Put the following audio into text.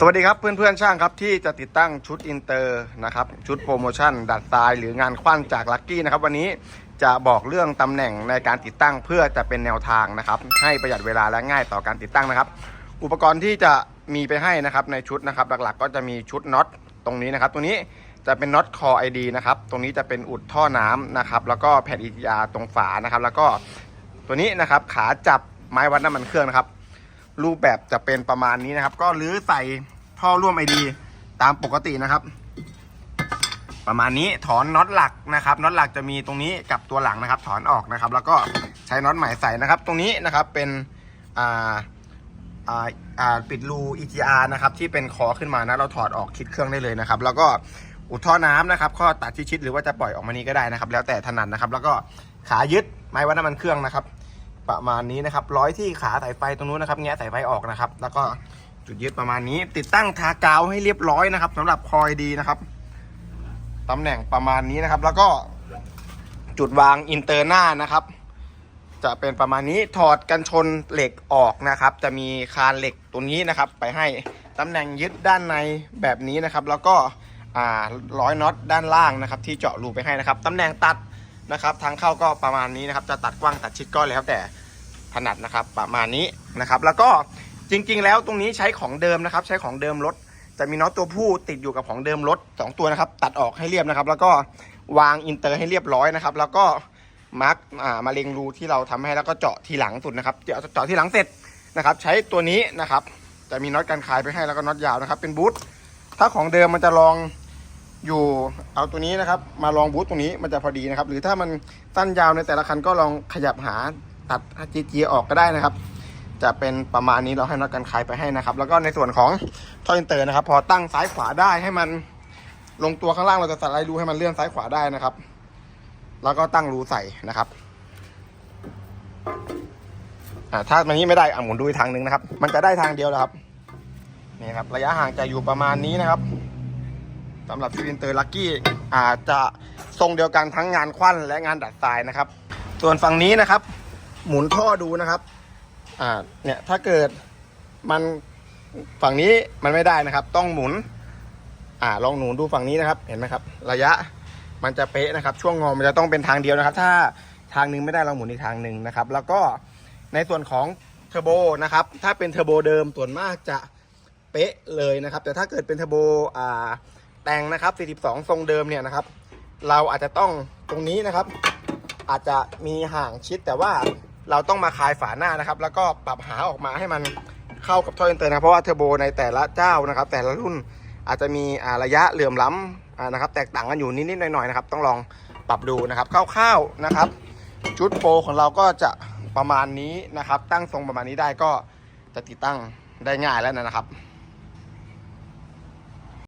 สวัสดีครับเพื่อนๆช่างครับที่จะติดตั้งชุดอินเตอร์นะครับชุดโปรโมชั่น ดัดทรายหรืองานควันจากลัคกี้นะครับวันนี้จะบอกเรื่องตำแหน่งในการติดตั้งเพื่อจะเป็นแนวทางนะครับ ให้ประหยัดเวลาและง่ายต่อการติดตั้งนะครับ อุปกรณ์ที่จะมีไปให้นะครับในชุดนะครับหลักๆ ก็จะมีชุดน็อตตรงนี้นะครับ ตัวนี้จะเป็นน็อตคอไอดีนะครับตรงนี้จะเป็นอุดท่อน้ำนะครับแล้วก็แผ่นอิฐยาตรงฝานะครับ แล้วก็ตัวนี้นะครับขาจับไม้วัดน้ำมันเครื่องนะครับ รูปแบบจะเป็นประมาณนี้นะครับ ก็รื้อใส่ท่อร่วมไอดีตามปกตินะครับ ประมาณนี้ถอนน็อตหลักนะครับน็อตหลักจะมีตรงนี้กับตัวหลังนะครับ ถอนออกนะครับ แล้วก็ใช้น็อตใหม่ใส่นะครับ ตรงนี้นะครับเป็นอ่าอ่าอ่าปิดรู EGR นะครับที่เป็นคอขึ้นมานะเราถอดออกคิดเครื่องได้เลยนะครับ แล้วก็อุดท่อน้ำนะครับข้อตัดชิดหรือว่าจะปล่อยออกมานี้ก็ได้นะครับ แล้วแต่ถนัดนะครับ แล้วก็ขายึดไม้วัดน้ำมันเครื่องนะครับ ประมาณนี้นะครับร้อยที่ขาสายไฟตรงนู้นนะครับแงะสายไฟออกนะครับ แล้วก็จุดยึดประมาณนี้ ติดตั้งทากาวให้เรียบร้อยนะครับสำหรับคอยดีนะครับตำแหน่งประมาณนี้นะครับ แล้วก็จุดวางอินเตอร์หน้านะครับ จะเป็นประมาณนี้ถอดกันชนเหล็กออกนะครับ จะมีคานเหล็กตัวนี้นะครับ ไปให้ตำแหน่งยึดด้านในแบบนี้นะครับ แล้วก็ร้อยน็อตด้านล่างนะครับ ที่เจาะรูไปให้นะครับตำแหน่งตัด นะครับ ทางเข้าก็ประมาณนี้นะครับ จะตัดกว้างตัดชิดก็แล้วแต่ถนัดนะครับ ประมาณนี้นะครับ แล้วก็จริง ๆ แล้วตรงนี้ใช้ของเดิมนะครับ ใช้ของเดิมรถ จะมีน็อตตัวผู้ติดอยู่กับของเดิมรถสองตัวนะครับ ตัดออกให้เรียบนะครับ แล้วก็วางอินเตอร์ให้เรียบร้อยนะครับ แล้วก็มาร์กมาเล็งรูที่เราทำให้แล้วก็เจาะทีหลังสุดนะครับเจาะเจาะทีหลังเสร็จนะครับ ใช้ตัวนี้นะครับ จะมีน็อตกันคายไปให้แล้วก็น็อตยาวนะครับ เป็นบูทถ้าของเดิมมันจะลอง อยู่เอาตัวนี้นะครับ มาลองบูทตรงนี้มันจะพอดีนะครับ หรือถ้ามันสั้นยาวในแต่ละคันก็ลองขยับหาตัดจีจีออกก็ได้นะครับ จะเป็นประมาณนี้เราให้น็อตกันคายไปให้นะครับ แล้วก็ในส่วนของท่ออินเตอร์นะครับ พอตั้งซ้ายขวาได้ให้มันลงตัวข้างล่างเราจะสไลด์รูให้มันเลื่อนซ้ายขวาได้นะครับ แล้วก็ตั้งรูใส่นะครับอ่าถ้ามันนี้ไม่ได้อะหมุนดูอีกทางหนึ่งนะครับ มันจะได้ทางเดียวแหละครับนี่ครับ ระยะห่างจะอยู่ประมาณนี้นะครับ สำหรับฟิลินเตอร์ลักกี้อาจจะทรงเดียวกันทั้งงานควันและงานดัดทรายนะครับ ส่วนฝั่งนี้นะครับ หมุนท่อดูนะครับอ่าเนี่ยถ้าเกิดมันฝั่งนี้มันไม่ได้นะครับ ต้องหมุน อ่าลองหนุนดูฝั่งนี้นะครับ เห็นไหมครับ ระยะมันจะเป๊ะนะครับ ช่วงงอมันจะต้องเป็นทางเดียวนะครับ ถ้าทางนึงไม่ได้เราหมุนอีกทางหนึ่งนะครับ แล้วก็ในส่วนของเทอร์โบนะครับ ถ้าเป็นเทอร์โบเดิมส่วนมากจะเป๊ะเลยนะครับ แต่ถ้าเกิดเป็นเทอร์โบอ่า แต่งนะครับ 42 ทรงเดิมเนี่ยนะครับ เราอาจจะต้องตรงนี้นะครับ อาจจะมีห่างชิดแต่ว่าเราต้องมาคลายฝาหน้านะครับ แล้วก็ปรับหาออกมาให้มันเข้ากับท่ออินเตอร์นะเพราะว่าเทอร์โบในแต่ละเจ้านะครับ แต่ละรุ่นอาจจะมีระยะเหลื่อมล้ำอ่านะครับ แตกต่างกันอยู่นิดๆหน่อยๆนะครับ ต้องลองปรับดูนะครับคร่าวๆนะครับ ชุดโปรของเราก็จะประมาณนี้นะครับ ตั้งทรงประมาณนี้ได้ก็จะติดตั้งได้ง่ายแล้วนะครับ